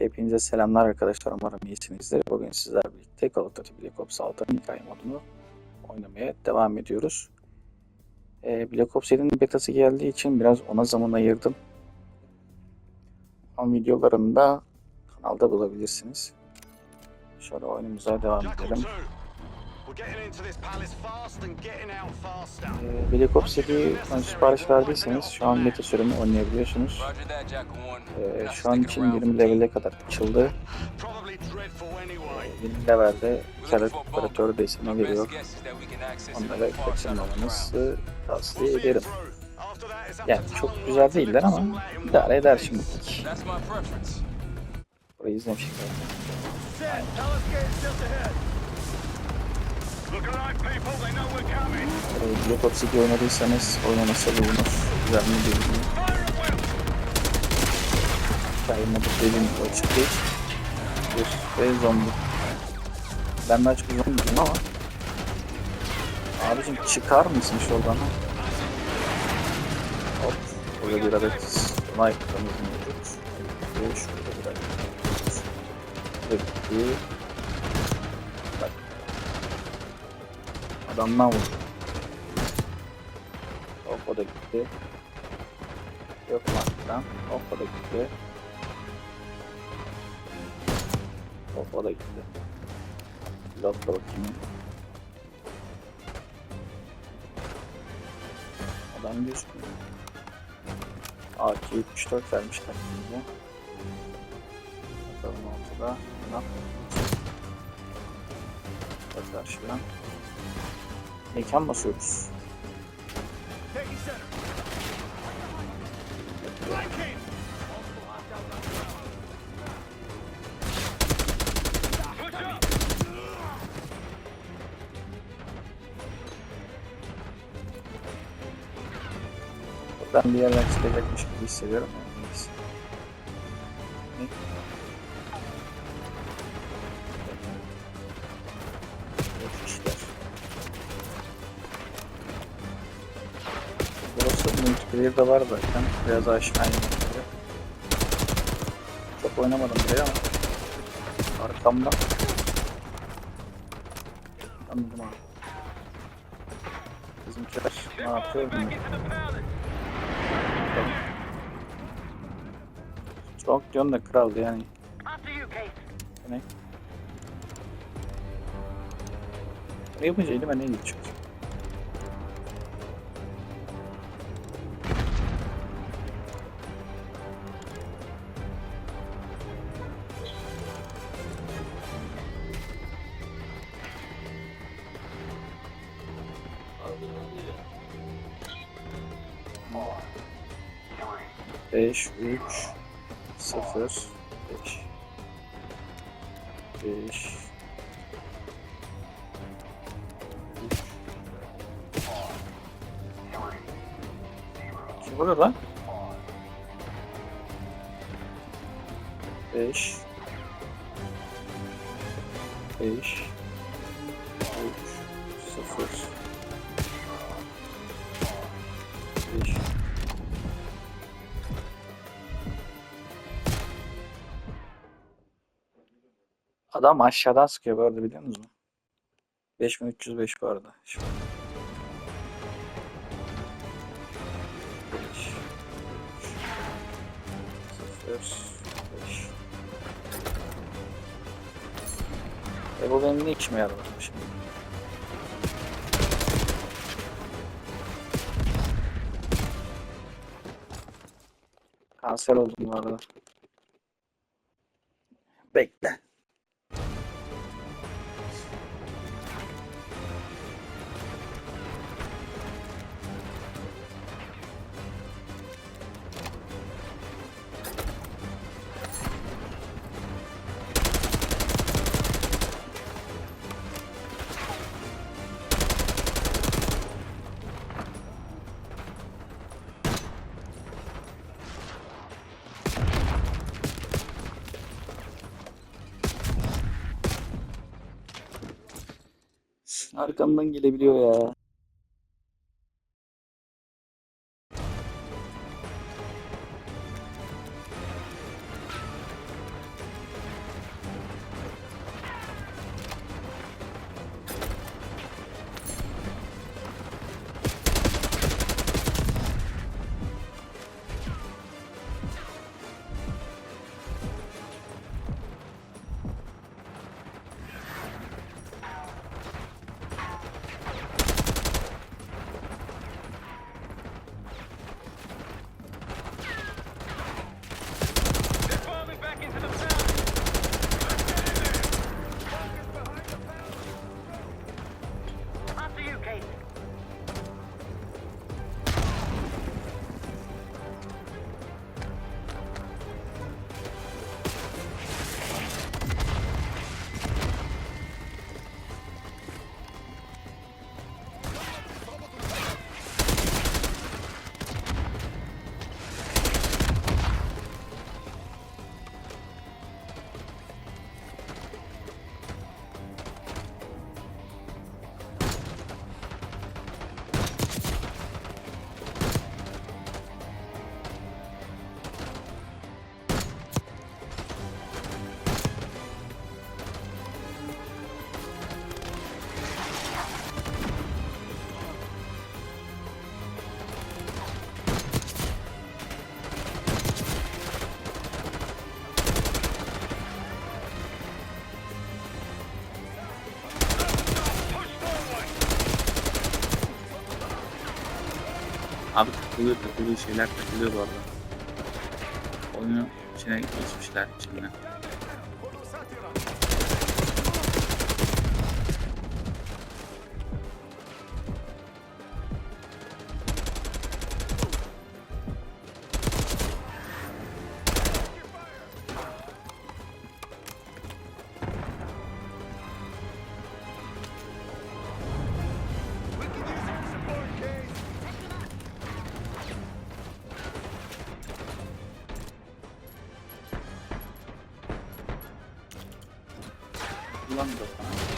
Hepinize selamlar arkadaşlar. Umarım iyisinizdir. Bugün sizlerle birlikte Call of Duty Black Ops 6'nın hikaye modunu oynamaya devam ediyoruz. Ee, Black Ops 7'nin betası geldiği için biraz ona zaman ayırdım. Ama videolarını da kanalda bulabilirsiniz. Şöyle oyunumuza devam edelim. Ee, Black Ops 7'yi ön sipariş verdiyseniz şu an beta sürümü oynayabiliyorsunuz. Roger that, Jackal 1. Ee, şu an için 20 levele kadar açıldı. Anyway. 20 levelde kar operatörü deseni veriyor. Best guess is that we can access it Onlara kaçırmamanızı tavsiye ederim. Yani çok güzel değiller ama idare eder şimdilik. Burayı izlemiştik. Looking Ee, Black Ops 2 oynadıysanız oynaması bulunur. Güzel mi will. Hikaye modu dediğim gibi açık değil. Bir ve zombi. Ben daha çok zombiyim ama Abicim çıkar mısın şuradan? Hop. Burada bir adet sniper'ımız mevcut. Şurada bir adet. Peki. Adamdan vurdu. Hop o da gitti. Yok lan. Hop o da gitti. Hop o da gitti. Pilotla bakayım. Adam gözükmüyor. AK-74 vermişler bize. Bakalım ortada. Buna. Bak karşıdan. Mekan basıyoruz. Buradan bir yerden çıkacakmış gibi hissediyorum. Multiplayer de var zaten. Biraz aşinayım. buraya. Çok oynamadım buraya ama arkamda Anladım abi. Bizimkiler ne yapıyor bilmiyorum. Çok diyorsun da kral yani. Ne? Ne yapınca elime ne geçiyor? Beş, üç, sıfır, beş. Beş. Üç. Kim vuruyor lan? Beş. Beş. Üç. Sıfır. Beş. Adam aşağıdan sıkıyor bu arada biliyor musunuz? 5305 bu arada. Beş. E bu benim ne işime yarar şimdi? Kanser oldum bu arada. Bekle. Arkamdan gelebiliyor ya. Takılıyor takılıyor şeyler takılıyor bu arada. Oyunu içine geçmişler içinden. Ulan da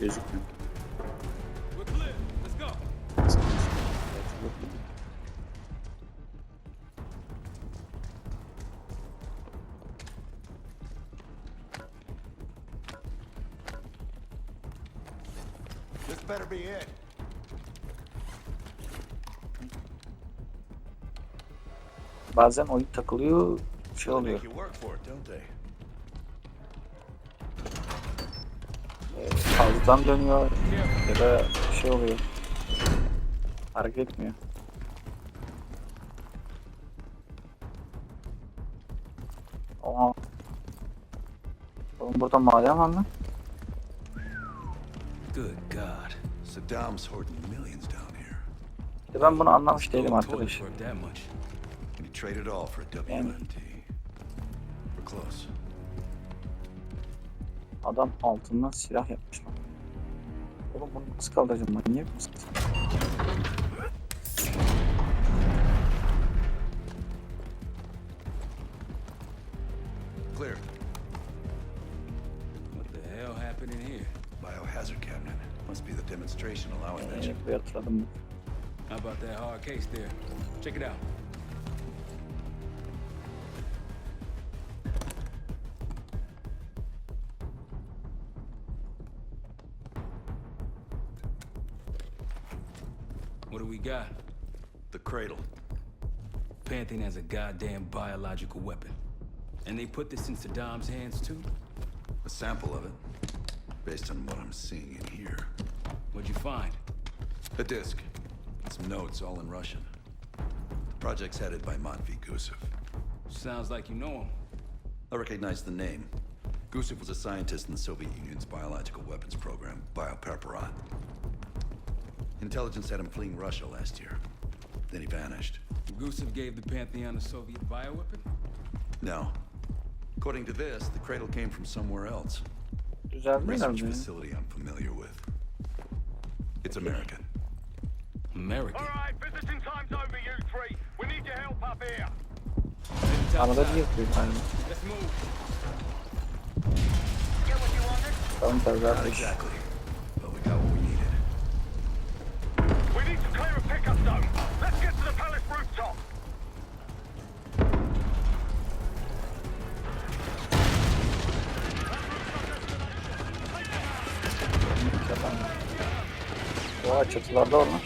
Gözükmüyor. This better be it. Bazen oyun takılıyor, şey oluyor. Fazladan dönüyor ya da şey oluyor. Hareket etmiyor. Oha. Oğlum burada maden var mı? Good God. Saddam's hoarding millions down here. İşte ben bunu anlamış değilim arkadaş. worth Adam altından silah yapmış bak. Oğlum bunu nasıl kaldıracağım manyak mısın? Clear. What the hell happened in here? Biohazard cabinet. Must be the demonstration allowing that. How about that hard case there? Check it out. Goddamn biological weapon. And they put this in Saddam's hands too? A sample of it. Based on what I'm seeing in here. What'd you find? A disc. Some notes, all in Russian. The project's headed by Matvey Gusev. Sounds like you know him. I recognize the name. Gusev was a scientist in the Soviet Union's biological weapons program, Biopreparat. Intelligence had him fleeing Russia last year. Then he vanished. Gusev gave the Pantheon a Soviet bioweapon? No. According to this, the cradle came from somewhere else. Güzel değil Research facility I'm familiar with. It's American. American. All right, visiting time's over, you three. We need your help up here. Heading Arada topside. bir yapıyor yani. Let's move. Get what you wanted? Tamam tabii Not exactly. But we got what we needed. We need to clear a pickup zone. Oha çatılarda var lan.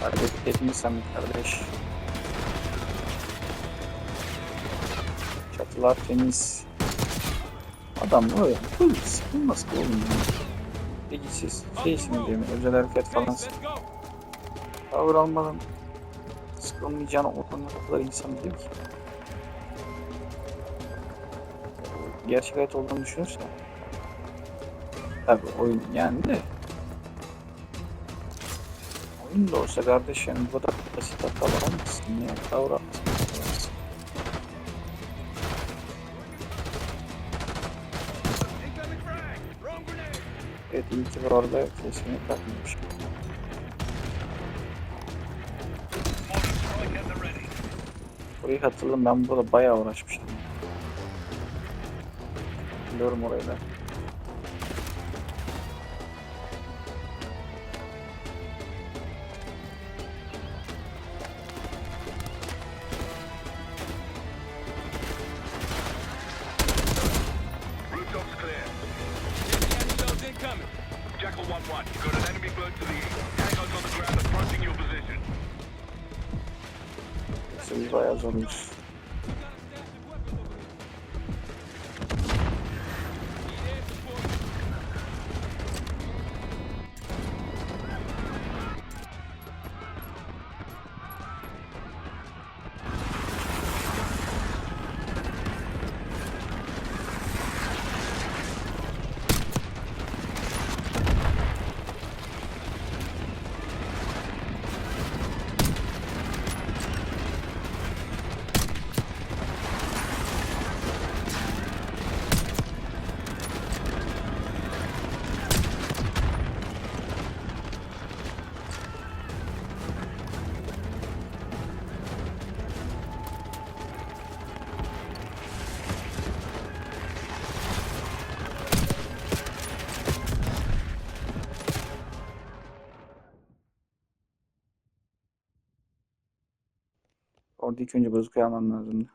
Hareket etmişsem kardeş. Çatılar temiz. Adam öyle full sıkılmaz ki oğlum. ya. Bilgisiz şeysin diyorum. Özel hareket falan. Tavır almadan sıkılmayacağını o konuda o kadar insan diyor ki. Gerçek hayat olduğunu düşünürsen. Tabi oyun yani de. Oyun da olsa kardeş yani bu kadar basit hatalar olmasın ya. Tavır almasın. Evet iyi orada kesinlikle takmamış. Mortar strike at the ready. Burayı hatırladım ben burada bayağı uğraşmıştım. Biliyorum orayı da. 1-1, you got an enemy bird to the east. Tango's on the ground approaching your position. Siz bayağı zormuş. Orada ilk önce bazuka almam lazımdı.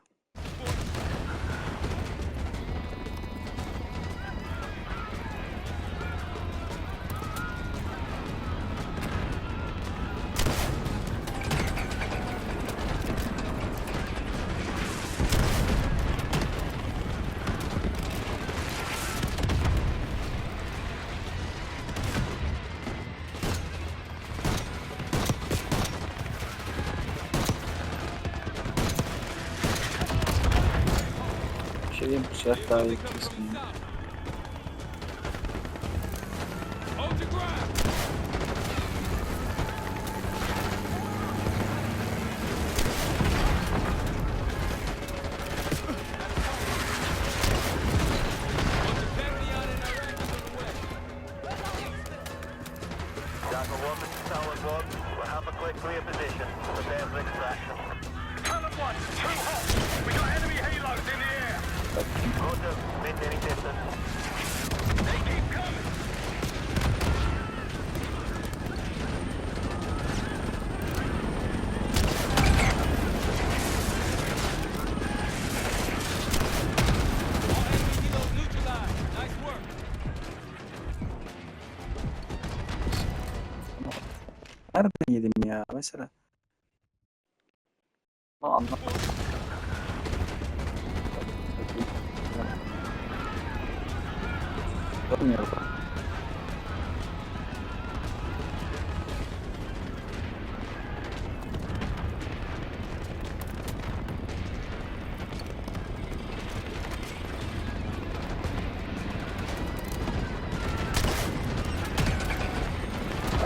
Bir şey diyeyim Roger, maintaining distance. They keep coming! Nereden yedim ya mesela? Ama anlam. Görmüyor bu.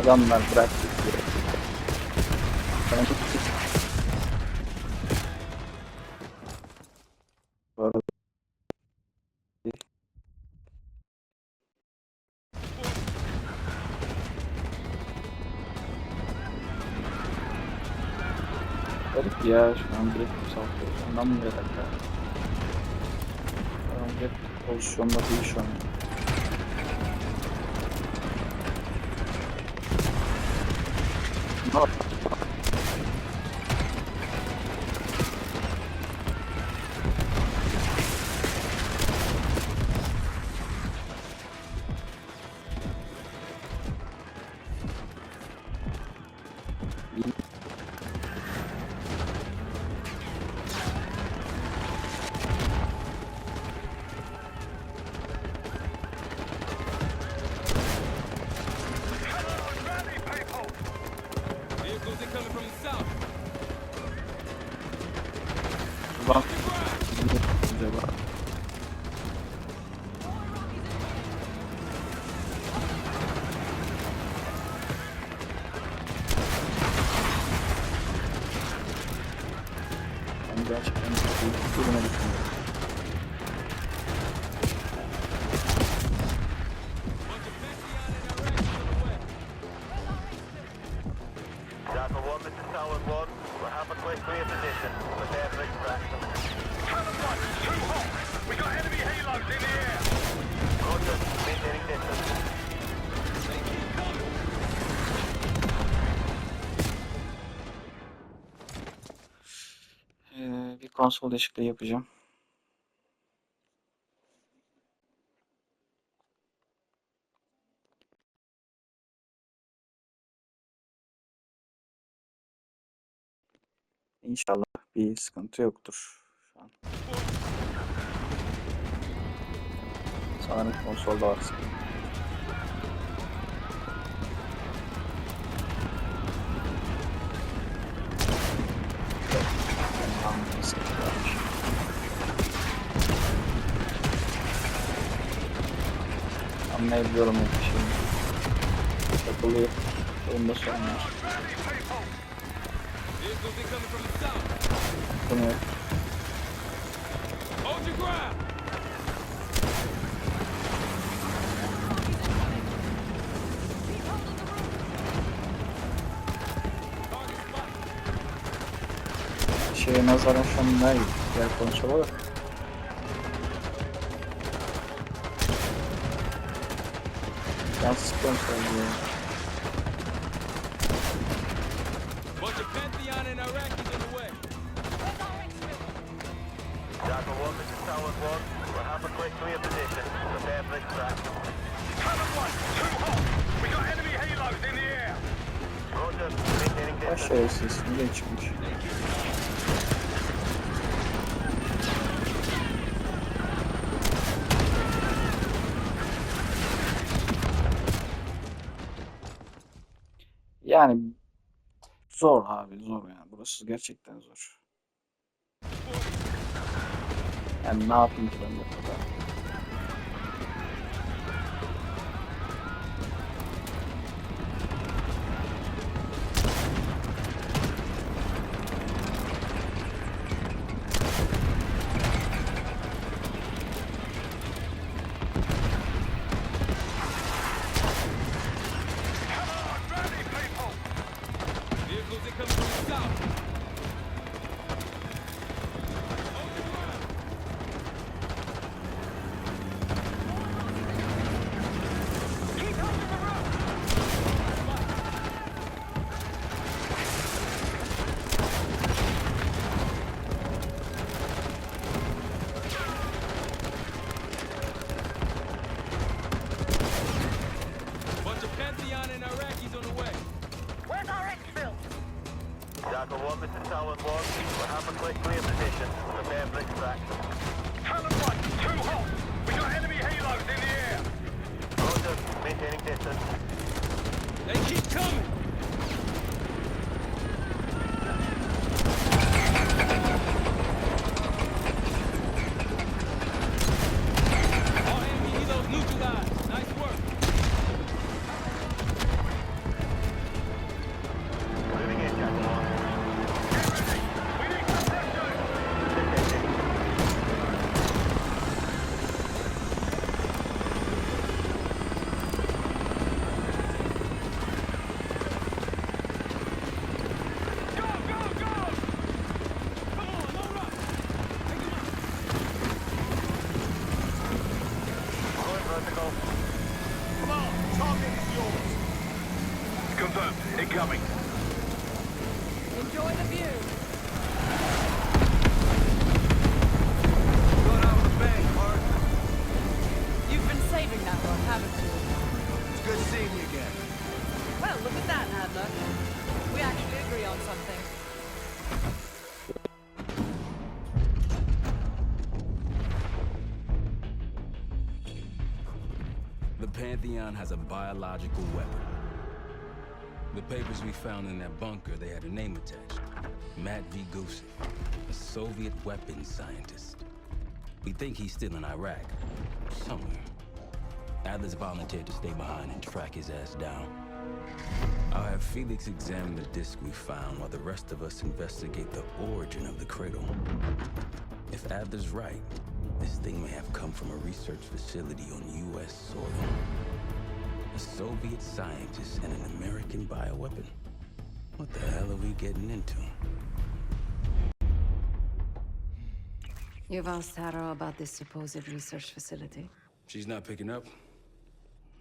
Adamlar bıraktı. Ben Bu ya şu an direkt saldırıyor. Ondan mı ya? Şu an direkt pozisyonda değil şu an. Gerçekten iyi duruma düşünüyorum. Konsol değişikliği yapacağım. İnşallah bir sıkıntı yoktur şu an. Sanırım konsolda var sıkıntı. Allah'ım, bir sıkıntı varmış. Anlayabiliyorum o şeyi. Takılıyor. Oyunda sorun var. Bunu Hold your ground. şey nazaran şunlar diğer konuşma olarak. Yansıtıyorum sadece. isso 1, this is Tower 1. We're é quick to Yani zor abi zor yani. Burası gerçekten zor. Yani ne yapayım ki ben bu kadar? Pantheon has a biological weapon. The papers we found in that bunker, they had a name attached. Matt V. Gusev, a Soviet weapons scientist. We think he's still in Iraq, somewhere. Adler's volunteered to stay behind and track his ass down. I'll have Felix examine the disk we found while the rest of us investigate the origin of the cradle. If Adler's right, this thing may have come from a research facility on U.S. soil. A Soviet scientist and an American bioweapon. What the hell are we getting into? You've asked Harrow about this supposed research facility. She's not picking up.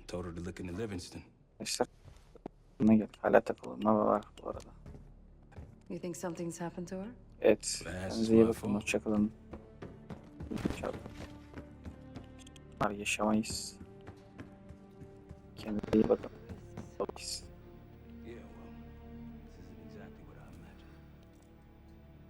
Told her to look into Livingston. Arkadaşlar buna gel. Hala takılı. Nova var bu arada. You think something's happened to her? Evet. That's Kendinize iyi my bakın. fault. Hoşçakalın. İnşallah. Bunlar yaşamayız. Kendinize iyi bakın.